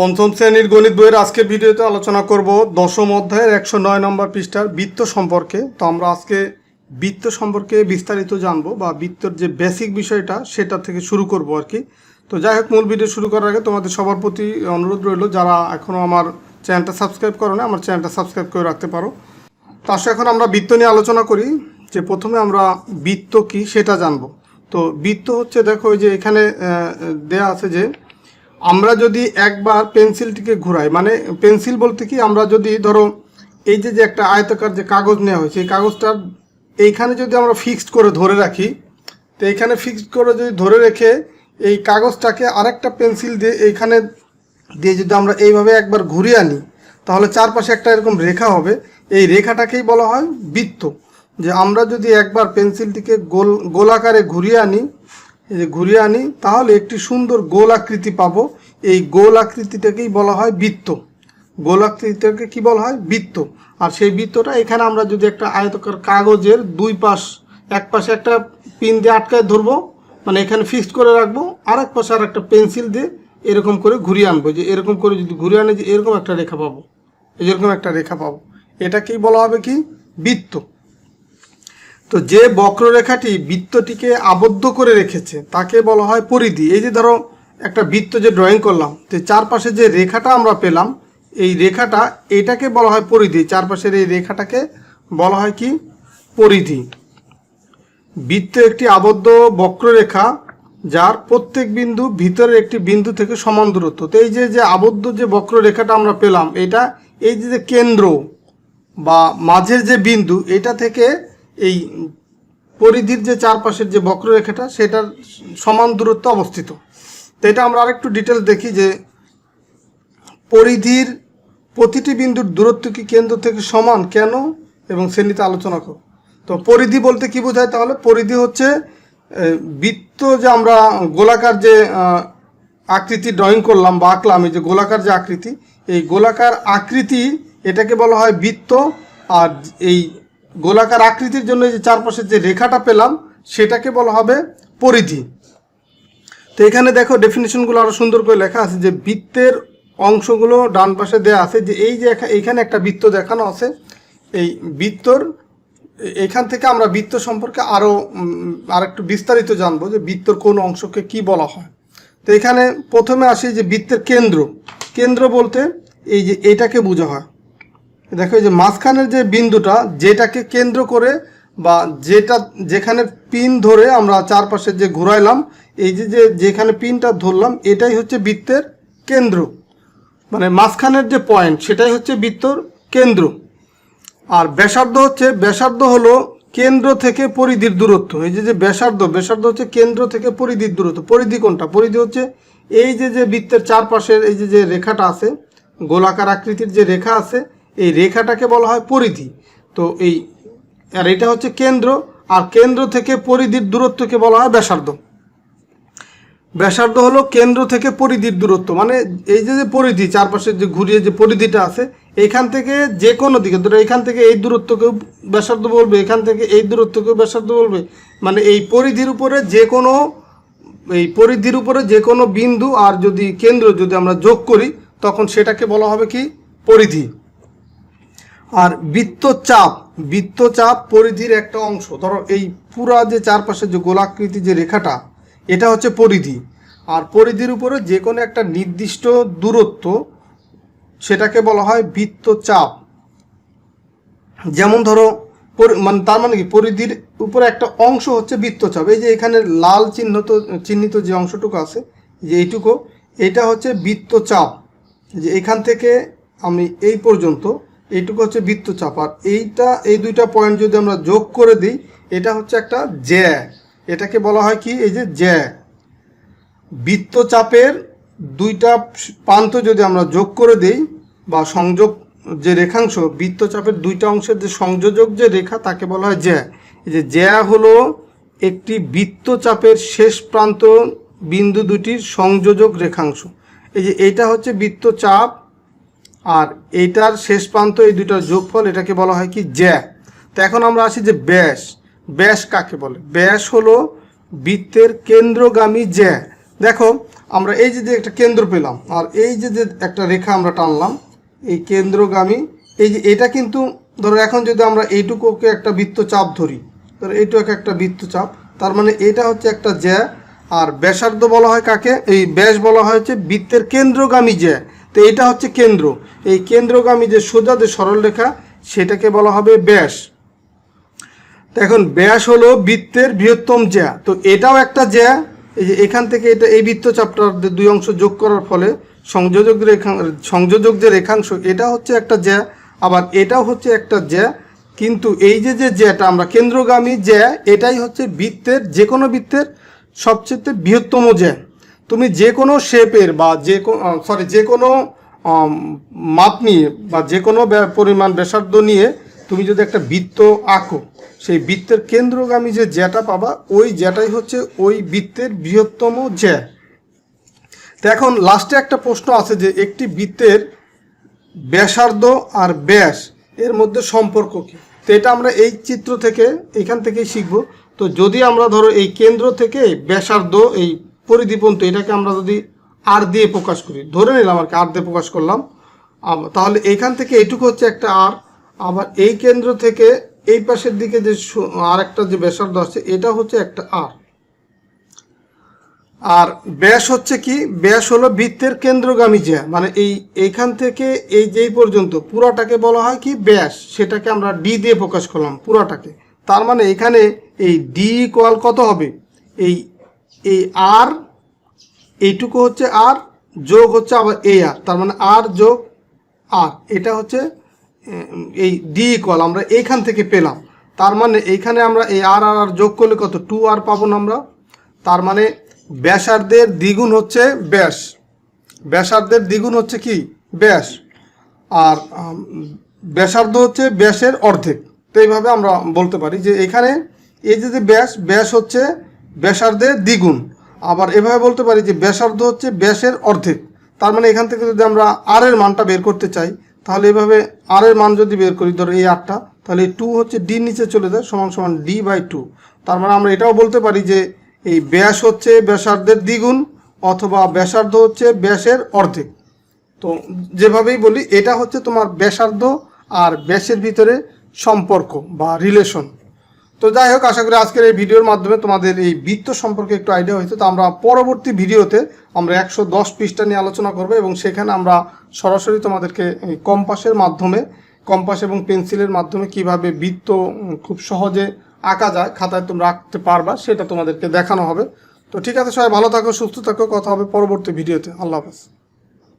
পঞ্চম শ্রেণির গণিত বইয়ের আজকের ভিডিওতে আলোচনা করব দশম অধ্যায়ের একশো নয় নম্বর পৃষ্ঠার বৃত্ত সম্পর্কে। তো আমরা আজকে বৃত্ত সম্পর্কে বিস্তারিত জানব বা বৃত্তর যে বেসিক বিষয়টা সেটা থেকে শুরু করব আর কি। তো যাই হোক, মূল ভিডিও শুরু করার আগে তোমাদের সবার প্রতি অনুরোধ রইল, যারা এখনও আমার চ্যানেলটা সাবস্ক্রাইব করো না আমার চ্যানেলটা সাবস্ক্রাইব করে রাখতে পারো। তার এখন আমরা বৃত্ত নিয়ে আলোচনা করি, যে প্রথমে আমরা বৃত্ত কি সেটা জানব। তো বৃত্ত হচ্ছে দেখো যে এখানে দেয়া আছে যে আমরা যদি একবার পেন্সিলটিকে ঘুরাই মানে পেন্সিল বলতে কি, আমরা যদি ধরো এই যে যে একটা আয়তাকার যে কাগজ নেওয়া হয়েছে এই কাগজটার এইখানে যদি আমরা ফিক্সড করে ধরে রাখি, তো এইখানে ফিক্সড করে যদি ধরে রেখে এই কাগজটাকে আরেকটা পেন্সিল দিয়ে এইখানে দিয়ে যদি আমরা এইভাবে একবার ঘুরিয়ে আনি, তাহলে চারপাশে একটা এরকম রেখা হবে। এই রেখাটাকেই বলা হয় বৃত্ত। যে আমরা যদি একবার পেন্সিলটিকে গোল, গোলাকারে ঘুরিয়ে আনি ঘুরিয়ে আনি, তাহলে একটি সুন্দর গোল আকৃতি পাবো। এই গোল আকৃতিটাকেই বলা হয় বৃত্ত। গোল আকৃতিটাকে কি বলা হয়? বৃত্ত। আর সেই বৃত্তটা এখানে আমরা যদি একটা আয়তকার কাগজের দুই পাশ, এক পাশে একটা পিন দিয়ে আটকায় ধরবো মানে এখানে ফিক্সড করে রাখব আর এক পাশে আর একটা পেন্সিল দিয়ে এরকম করে ঘুরিয়ে আনব। যে এরকম করে যদি ঘুরিয়ে আনে, যে এরকম একটা রেখা পাবো। এরকম একটা রেখা পাবো। এটাকেই বলা হবে কি? বৃত্ত। তো যে বক্ররেখাটি বৃত্তটিকে আবদ্ধ করে রেখেছে, তাকে বলা হয় পরিধি। এই যে ধরো, একটা বৃত্ত যে ড্রয়িং করলাম, তো চারপাশে যে রেখাটা আমরা পেলাম, এই রেখাটা এটাকে বলা হয় পরিধি। চারপাশের এই রেখাটাকে বলা হয় কি? পরিধি। বৃত্ত একটি আবদ্ধ বক্ররেখা, যার প্রত্যেক বিন্দু ভিতরের একটি বিন্দু থেকে সমান দূরত্ব। তো এই যে যে আবদ্ধ যে বক্ররেখাটা আমরা পেলাম, এটা এই যে যে কেন্দ্র বা মাঝের যে বিন্দু, এটা থেকে এই পরিধির যে চারপাশের যে বক্ররেখাটা, সেটার সমান দূরত্ব অবস্থিত। তো এটা আমরা আরেকটু ডিটেলস দেখি যে পরিধির প্রতিটি বিন্দুর দূরত্ব কি কেন্দ্র থেকে সমান কেন এবং শ্রেণীতে আলোচনা করো। তো পরিধি বলতে কি বোঝায়? তাহলে পরিধি হচ্ছে বৃত্ত যে আমরা গোলাকার যে আকৃতি ড্রয়িং করলাম বা আঁকলাম, এই যে গোলাকার যে আকৃতি, এই গোলাকার আকৃতি এটাকে বলা হয় বৃত্ত, আর এই গোলাকার আকৃতির জন্য যে চারপাশের যে রেখাটা পেলাম, সেটাকে বলা হবে পরিধি। তো এখানে দেখো ডেফিনেশনগুলো আরও সুন্দর করে লেখা আছে যে বৃত্তের অংশগুলো ডান পাশে দেওয়া আছে যে এই যে এইখানে একটা বৃত্ত দেখানো আছে। এই বৃত্তর, এখান থেকে আমরা বৃত্ত সম্পর্কে আরও আর একটু বিস্তারিত জানব যে বৃত্তর কোন অংশকে কি বলা হয়। তো এখানে প্রথমে আসি যে বৃত্তের কেন্দ্র। কেন্দ্র বলতে এই যে এটাকে বোঝা হয়। দেখো এই যে মাঝখানের যে বিন্দুটা, যেটাকে কেন্দ্র করে বা যেটা, যেখানে পিন ধরে আমরা চারপাশে যে ঘুরাইলাম, এই যে যে, যেখানে পিনটা ধরলাম, এটাই হচ্ছে বৃত্তের কেন্দ্র। মানে মাঝখানের যে পয়েন্ট সেটাই হচ্ছে বৃত্তর কেন্দ্র। আর ব্যাসার্ধ হচ্ছে, ব্যাসার্ধ হলো কেন্দ্র থেকে পরিধির দূরত্ব। এই যে যে ব্যাসার্ধ ব্যাসার্ধ হচ্ছে কেন্দ্র থেকে পরিধির দূরত্ব, পরিধি কোনটা? পরিধি হচ্ছে এই যে যে বৃত্তের চারপাশের এই যে যে রেখাটা আছে, গোলাকার আকৃতির যে রেখা আছে এই রেখাটাকে বলা হয় পরিধি। তো এই, আর এটা হচ্ছে কেন্দ্র, আর কেন্দ্র থেকে পরিধির দূরত্বকে বলা হয় ব্যাসার্ধ। ব্যাসার্ধ হলো কেন্দ্র থেকে পরিধির দূরত্ব মানে এই যে যে পরিধি চারপাশে যে ঘুরিয়ে যে পরিধিটা আছে এইখান থেকে যে কোনো দিকে, ধরো এখান থেকে এই দূরত্বকেও ব্যাসার্ধ বলবে, এখান থেকে এই দূরত্বকেও ব্যাসার্ধ বলবে মানে এই পরিধির উপরে যে কোনো, এই পরিধির উপরে যে কোনো বিন্দু আর যদি কেন্দ্র যদি আমরা যোগ করি, তখন সেটাকে বলা হবে কি? পরিধি। আর বৃত্তচাপ বৃত্তচাপ পরিধির একটা অংশ। ধরো এই পুরা যে চারপাশে যে গোলাকৃতি যে রেখাটা, এটা হচ্ছে পরিধি। আর পরিধির উপরে যে কোনো একটা নির্দিষ্ট দূরত্ব, সেটাকে বলা হয় বৃত্তচাপ। যেমন ধরো মানে তার মানে কি? পরিধির উপরে একটা অংশ হচ্ছে বৃত্তচাপ। এই যে এখানে লাল চিহ্নিত চিহ্নিত যে অংশটুকু আছে, যে এইটুকু, এটা হচ্ছে বৃত্তচাপ। যে এখান থেকে আমি এই পর্যন্ত এইটুকু হচ্ছে বৃত্তচাপ। আর এইটা, এই দুইটা পয়েন্ট যদি আমরা যোগ করে দিই, এটা হচ্ছে একটা জ্যা। এটাকে বলা হয় কি? এই যে জ্যা। বৃত্তচাপের দুইটা প্রান্ত যদি আমরা যোগ করে দিই, বা সংযোগ যে রেখাংশ, বৃত্তচাপের দুইটা অংশের যে সংযোজক যে রেখা, তাকে বলা হয় জ্যা। এই যে জ্যা হলো একটি বৃত্তচাপের শেষ প্রান্ত বিন্দু দুটির সংযোজক রেখাংশ। এই যে এইটা হচ্ছে বৃত্তচাপ আর এইটার শেষ প্রান্ত, এই দুইটার যোগফল এটাকে বলা হয় কি? জ্যা। তো এখন আমরা আসি যে ব্যাস। ব্যাস কাকে বলে? ব্যাস হলো বৃত্তের কেন্দ্রগামী জ্যা। দেখো, আমরা এই যে একটা কেন্দ্র পেলাম, আর এই যে যে একটা রেখা আমরা টানলাম, এই কেন্দ্রগামী, এই যে এটা কিন্তু, ধরো এখন যদি আমরা এইটুকুকে একটা বৃত্তচাপ ধরি, ধরো এইটুকু একটা বৃত্তচাপ, তার মানে এটা হচ্ছে একটা জ্যা, আর ব্যাসার্ধ বলা হয় কাকে? এই ব্যাস বলা হয় হচ্ছে বৃত্তের কেন্দ্রগামী জ্যা। তো এটা হচ্ছে কেন্দ্র। এই কেন্দ্রগামী যে সোজা যে সরল রেখা, সেটাকে বলা হবে ব্যাস। এখন ব্যাস হলো বৃত্তের বৃহত্তম জ্যা। তো এটাও একটা জ্যা। এই যে এখান থেকে এটা, এই বৃত্তচাপটার যে দুই অংশ যোগ করার ফলে সংযোজক রেখা, সংযোজক যে রেখাংশ, এটা হচ্ছে একটা জ্যা। আবার এটাও হচ্ছে একটা জ্যা। কিন্তু এই যে যে জ্যাটা, আমরা কেন্দ্রগামী জ্যা, এটাই হচ্ছে বৃত্তের যে কোনো বৃত্তের সবচেয়ে বৃহত্তম জ্যা। তুমি যে কোনো শেপের বা যে সরি যে কোনো মাপ নিয়ে বা যে কোনো পরিমাণ ব্যাসার্ধ নিয়ে তুমি যদি একটা বৃত্ত আঁকো, সেই বৃত্তের কেন্দ্রগামী যে জ্যাটা পাবা, ওই জ্যাটাই হচ্ছে ওই বৃত্তের বৃহত্তম জ্যা। তো এখন লাস্টে একটা প্রশ্ন আছে যে একটি বৃত্তের ব্যাসার্ধ আর ব্যাস, এর মধ্যে সম্পর্ক কী? তো এটা আমরা এই চিত্র থেকে, এখান থেকেই শিখব। তো যদি আমরা ধরো এই কেন্দ্র থেকে ব্যাসার্ধ, এই পরিধিপন্ত এটাকে আমরা যদি আর দিয়ে প্রকাশ করি, ধরে নিলাম আর কি, আর দিয়ে প্রকাশ করলাম তাহলে এইখান থেকে এটুকু হচ্ছে একটা আর। আবার এই কেন্দ্র থেকে এই পাশের দিকে যে আর একটা যে ব্যাসার্ধ আছে, এটা হচ্ছে একটা আর। আর ব্যাস হচ্ছে কি, ব্যাস হলো বৃত্তের কেন্দ্রগামী জ্যা মানে এই, এইখান থেকে এই যেই পর্যন্ত পুরাটাকে বলা হয় কি, ব্যাস, সেটাকে আমরা ডি দিয়ে প্রকাশ করলাম পুরাটাকে। তার মানে এখানে এই ডি ইকুয়াল কত হবে? এই এই আর, এইটুকু হচ্ছে আর, যোগ হচ্ছে আবার এ আর, তার মানে আর যোগ আর। এটা হচ্ছে এই ডি ইকুয়াল আমরা এইখান থেকে পেলাম। তার মানে এইখানে আমরা এই আর আর আর যোগ করলে কত? টু আর পাবো না আমরা। তার মানে ব্যাসার্ধের দ্বিগুণ হচ্ছে ব্যাস। ব্যাসার্ধের দ্বিগুণ হচ্ছে কি? ব্যাস। আর ব্যাসার্ধ হচ্ছে ব্যাসের অর্ধেক। তো এইভাবে আমরা বলতে পারি যে এখানে এই যে ব্যাস ব্যাস হচ্ছে ব্যাসার্ধের দ্বিগুণ। আবার এভাবে বলতে পারি যে ব্যাসার্ধ হচ্ছে ব্যাসের অর্ধেক। তার মানে এখান থেকে যদি আমরা আর এর মানটা বের করতে চাই, তাহলে এভাবে আর এর মান যদি বের করি, ধরো এই আটটা তাহলে টু হচ্ছে ডি নিচে চলে যায়, সমান সমান ডি বাই টু তার মানে আমরা এটাও বলতে পারি যে এই ব্যাস হচ্ছে ব্যাসার্ধের দ্বিগুণ অথবা ব্যাসার্ধ হচ্ছে ব্যাসের অর্ধেক। তো যেভাবেই বলি, এটা হচ্ছে তোমার ব্যাসার্ধ আর ব্যাসের ভিতরে সম্পর্ক বা রিলেশন তো যাই হোক, আশা করি আজকের এই ভিডিওর মাধ্যমে তোমাদের এই বৃত্ত সম্পর্কে একটু আইডিয়া হয়েছে। তো আমরা পরবর্তী ভিডিওতে আমরা একশো দশ পৃষ্ঠা নিয়ে আলোচনা করব এবং সেখানে আমরা সরাসরি তোমাদেরকে কম্পাসের মাধ্যমে, কম্পাস এবং পেন্সিলের মাধ্যমে কীভাবে বৃত্ত খুব সহজে আঁকা যায়, খাতায় তোমরা আঁকতে পারবা, সেটা তোমাদেরকে দেখানো হবে। তো ঠিক আছে সবাই, ভালো থাকো, সুস্থ থাকো, কথা হবে পরবর্তী ভিডিওতে। আল্লাহ হাফেজ।